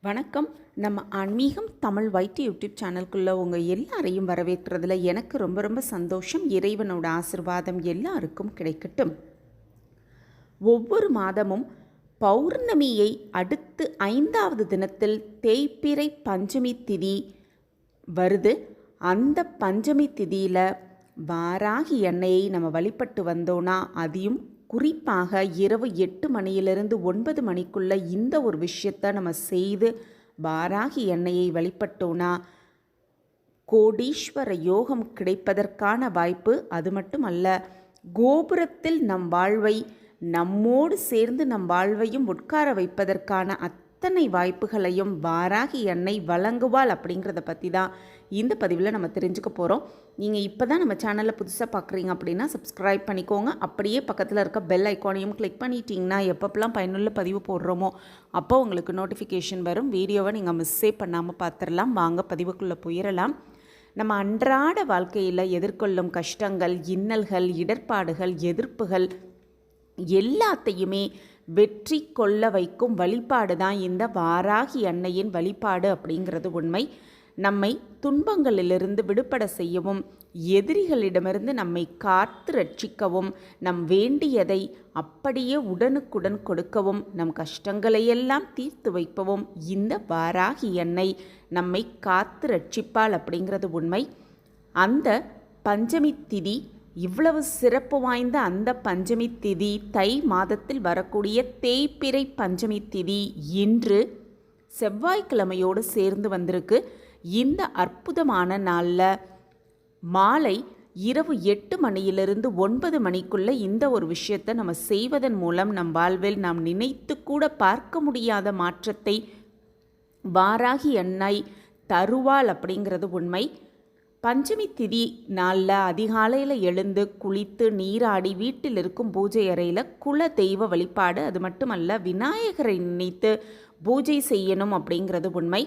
வணக்கம். நம்ம ஆன்மீகம் தமிழ் வைட்டு யூடியூப் சேனலுக்குள்ளே உங்கள் எல்லாரையும் வரவேற்கிறதுல எனக்கு ரொம்ப ரொம்ப சந்தோஷம். இறைவனோட ஆசிர்வாதம் எல்லாருக்கும் கிடைக்கட்டும். ஒவ்வொரு மாதமும் பௌர்ணமியை அடுத்து ஐந்தாவது தினத்தில் தேய்பிறை பஞ்சமி திதி வருது. அந்த பஞ்சமி திதியில் வாராகி எண்ணெயை நம்ம வழிபட்டு வந்தோன்னா அதையும் குறிப்பாக இரவு எட்டு மணியிலிருந்து ஒன்பது மணிக்குள்ள இந்த ஒரு விஷயத்தை நம்ம செய்து வாராகி எண்ணெயை வழிபட்டோன்னா கோடீஸ்வர யோகம் கிடைப்பதற்கான வாய்ப்பு அது மட்டுமல்ல கோபுரத்தில் நம் வாழ்வை நம்மோடு சேர்ந்து நம் வாழ்வையும் உட்கார வைப்பதற்கான அத் அத்தனை வாய்ப்புகளையும் வாராகி எண்ணெய் வழங்குவாள் அப்படிங்கிறத பற்றி தான் இந்த பதிவில் நம்ம தெரிஞ்சுக்க போகிறோம் நீங்கள் இப்போ தான் நம்ம சேனலில் புதுசாக பார்க்குறீங்க அப்படின்னா சப்ஸ்கிரைப் பண்ணிக்கோங்க. அப்படியே பக்கத்தில் இருக்க பெல் ஐக்கானையும் கிளிக் பண்ணிட்டீங்கன்னா எப்பப்பெல்லாம் பயனுள்ள பதிவு போடுறோமோ அப்போ உங்களுக்கு நோட்டிஃபிகேஷன் வரும். வீடியோவை நீங்கள் மிஸ்ஸே பண்ணாமல் பார்த்துடலாம் வாங்க பதிவுக்குள்ளே போயிடலாம் நம்ம அன்றாட வாழ்க்கையில் எதிர்கொள்ளும் கஷ்டங்கள் இன்னல்கள் இடர்பாடுகள் எதிர்ப்புகள் எல்லாத்தையுமே வெற்றி கொள்ள வைக்கும் வழிபாடு தான் இந்த வாராகி அன்னையின் வழிபாடு அப்படிங்கிறது உண்மை. நம்மை துன்பங்களிலிருந்து விடுபட செய்யவும் எதிரிகளிடமிருந்து நம்மை காத்து ரட்சிக்கவும் நம் வேண்டியதை அப்படியே உடனுக்குடன் கொடுக்கவும் நம் கஷ்டங்களையெல்லாம் தீர்த்து வைப்பவும் இந்த வாராகி எண்ணெய் நம்மை காத்து ரட்சிப்பாள் அப்படிங்கிறது உண்மை. அந்த பஞ்சமி திதி இவ்வளவு சிறப்பு வாய்ந்த அந்த பஞ்சமி திதி தை மாதத்தில் வரக்கூடிய தேய்பிறை பஞ்சமி திதி இன்று செவ்வாய்க்கிழமையோடு சேர்ந்து வந்திருக்கு. இந்த அற்புதமான நாளில் மாலை இரவு எட்டு மணியிலிருந்து ஒன்பது மணிக்குள்ளே இந்த ஒரு விஷயத்தை நம்ம செய்வதன் மூலம் நம் வாழ்வில் நாம் நினைத்து கூட பார்க்க முடியாத மாற்றத்தை வாராகி எண்ணெய் தருவாள் அப்படிங்கிறது உண்மை. பஞ்சமி திதி நாளில் அதிகாலையில் எழுந்து குளித்து நீராடி வீட்டில் இருக்கும் பூஜை அறையில் குல தெய்வ வழிபாடு. அது மட்டுமல்ல விநாயகரை நினைத்து பூஜை செய்யணும் அப்படிங்கிறது உண்மை.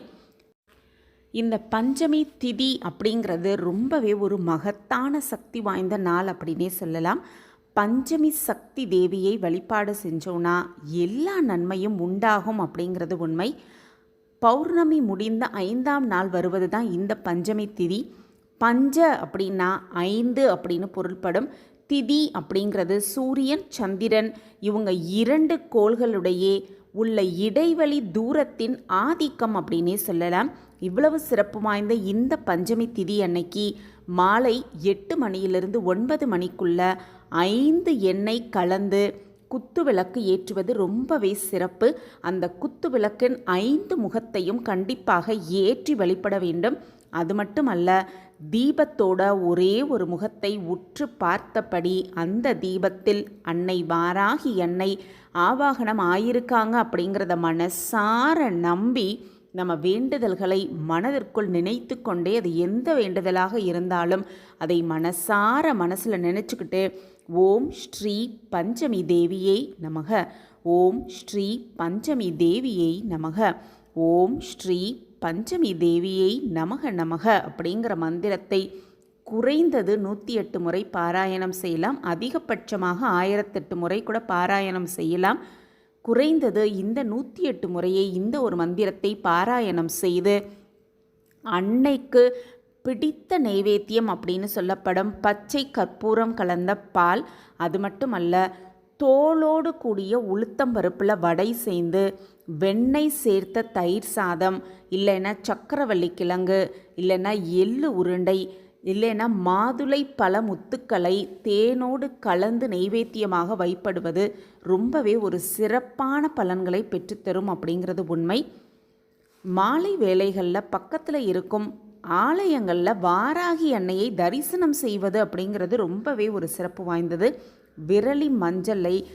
இந்த பஞ்சமி திதி அப்படிங்கிறது ரொம்பவே ஒரு மகத்தான சக்தி வாய்ந்த நாள் அப்படின்னே சொல்லலாம். பஞ்சமி சக்தி தேவியை வழிபாடு செஞ்சோன்னா எல்லா நன்மையும் உண்டாகும் அப்படிங்கிறது உண்மை. பௌர்ணமி முடிந்த ஐந்தாம் நாள் வருவது தான் இந்த பஞ்சமி திதி. பஞ்ச அப்படின்னா ஐந்து அப்படின்னு பொருள்படும். திதி அப்படிங்கிறது சூரியன் சந்திரன். இவங்க இரண்டு கோள்களுடைய உள்ள இடைவெளி தூரத்தின் ஆதிக்கம் அப்படின்னே சொல்லலாம். இவ்வளவு சிறப்பு வாய்ந்த இந்த பஞ்சமி திதி அன்னைக்கு மாலை எட்டு மணியிலிருந்து ஒன்பது மணிக்குள்ள ஐந்து எண்ணெய் கலந்து குத்து விளக்கு ஏற்றுவது ரொம்பவே சிறப்பு. அந்த குத்து விளக்கின் ஐந்து முகத்தையும் கண்டிப்பாக ஏற்றி வழிபட வேண்டும். அது மட்டுமல்ல தீபத்தோட ஒரே ஒரு முகத்தை உற்று பார்த்தபடி அந்த தீபத்தில் அன்னை வாராகி அன்னை ஆவாகனம் ஆயிருக்காங்க அப்படிங்கிறத மனசார நம்பி நம்ம வேண்டுதல்களை மனதிற்குள் நினைத்து கொண்டே அது எந்த வேண்டுதலாக இருந்தாலும் அதை மனசார மனசில் நினச்சிக்கிட்டு ஓம் ஸ்ரீ பஞ்சமி தேவியை நமக. ஓம் ஸ்ரீ பஞ்சமி தேவியை நமக. ஓம் ஸ்ரீ பஞ்சமி தேவியை நமக நமக அப்படிங்கிற மந்திரத்தை குறைந்தது நூற்றி எட்டு முறை பாராயணம் செய்யலாம். அதிகபட்சமாக ஆயிரத்தெட்டு முறை கூட பாராயணம் செய்யலாம். குறைந்தது இந்த நூற்றி எட்டு முறையை இந்த ஒரு மந்திரத்தை பாராயணம் செய்து அன்னைக்கு பிடித்த நைவேத்தியம் அப்படின்னு சொல்லப்படும் பச்சை கற்பூரம் கலந்த பால். அது மட்டுமல்ல தோலோடு கூடிய உளுத்தம் பருப்பில் வடை சேர்ந்து வெண்ணெய் சேர்த்த தயிர் சாதம் இல்லைன்னா சக்கரவள்ளி கிழங்கு இல்லைன்னா எள்ளு உருண்டை இல்லைன்னா மாதுளை பல முத்துக்களை தேனோடு கலந்து நெய்வேத்தியமாக வைப்படுவது ரொம்பவே ஒரு சிறப்பான பலன்களை பெற்றுத்தரும் அப்படிங்கிறது உண்மை. மாலை வேலைகளில் பக்கத்தில் இருக்கும் ஆலயங்களில் வாராகி அன்னையை தரிசனம் செய்வது அப்படிங்கிறது ரொம்பவே ஒரு சிறப்பு வாய்ந்தது. விரலி மஞ்சளை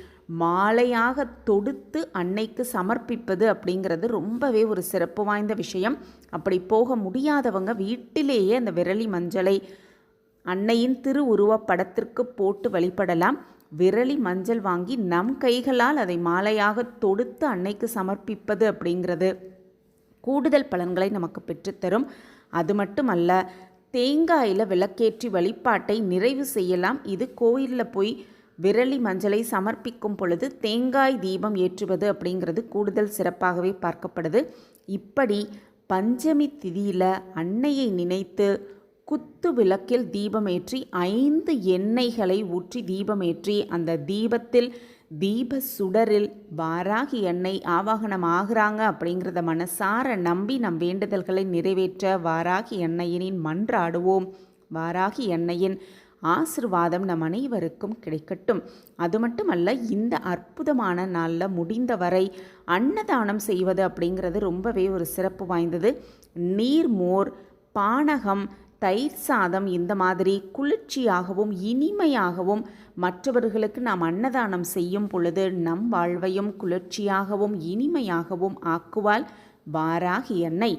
மாலையாக தொடுத்து அன்னைக்கு சமர்ப்பிப்பது அப்படிங்கிறது ரொம்பவே ஒரு சிறப்பு வாய்ந்த விஷயம். அப்படி போக முடியாதவங்க வீட்டிலேயே அந்த விரலி மஞ்சளை அன்னையின் திரு படத்திற்கு போட்டு வழிபடலாம். விரலி மஞ்சள் வாங்கி நம் கைகளால் அதை மாலையாக தொடுத்து அன்னைக்கு சமர்ப்பிப்பது அப்படிங்கிறது கூடுதல் பலன்களை நமக்கு பெற்றுத்தரும். அது மட்டுமல்ல தேங்காயில் விளக்கேற்றி வழிபாட்டை நிறைவு செய்யலாம். இது கோயிலில் போய் விரலி மஞ்சளை சமர்ப்பிக்கும் பொழுது தேங்காய் தீபம் ஏற்றுவது அப்படிங்கிறது கூடுதல் சிறப்பாகவே பார்க்கப்படுது. இப்படி பஞ்சமி திதியில் அன்னையை நினைத்து குத்து விளக்கில் தீபமேற்றி ஐந்து எண்ணெய்களை ஊற்றி தீபமேற்றி அந்த தீபத்தில் தீப சுடரில் வாராகி எண்ணெய் ஆவாகனம் ஆகிறாங்க அப்படிங்கிறத மனசார நம்பி நம் வேண்டுதல்களை நிறைவேற்ற வாராகி எண்ணெயினின் மன்றாடுவோம் வாராகி எண்ணெயின் ஆசிர்வாதம் நம் அனைவருக்கும் கிடைக்கட்டும். அது மட்டுமல்ல இந்த அற்புதமான நாளில் முடிந்தவரை அன்னதானம் செய்வது அப்படிங்கிறது ரொம்பவே ஒரு சிறப்பு வாய்ந்தது. நீர்மோர் பானகம் தயிர் சாதம் இந்த மாதிரி குளிர்ச்சியாகவும் இனிமையாகவும் மற்றவர்களுக்கு நாம் அன்னதானம் செய்யும் பொழுது நம் வாழ்வையும் குளிர்ச்சியாகவும் இனிமையாகவும் ஆக்குவாள் வாராகி எண்ணெய்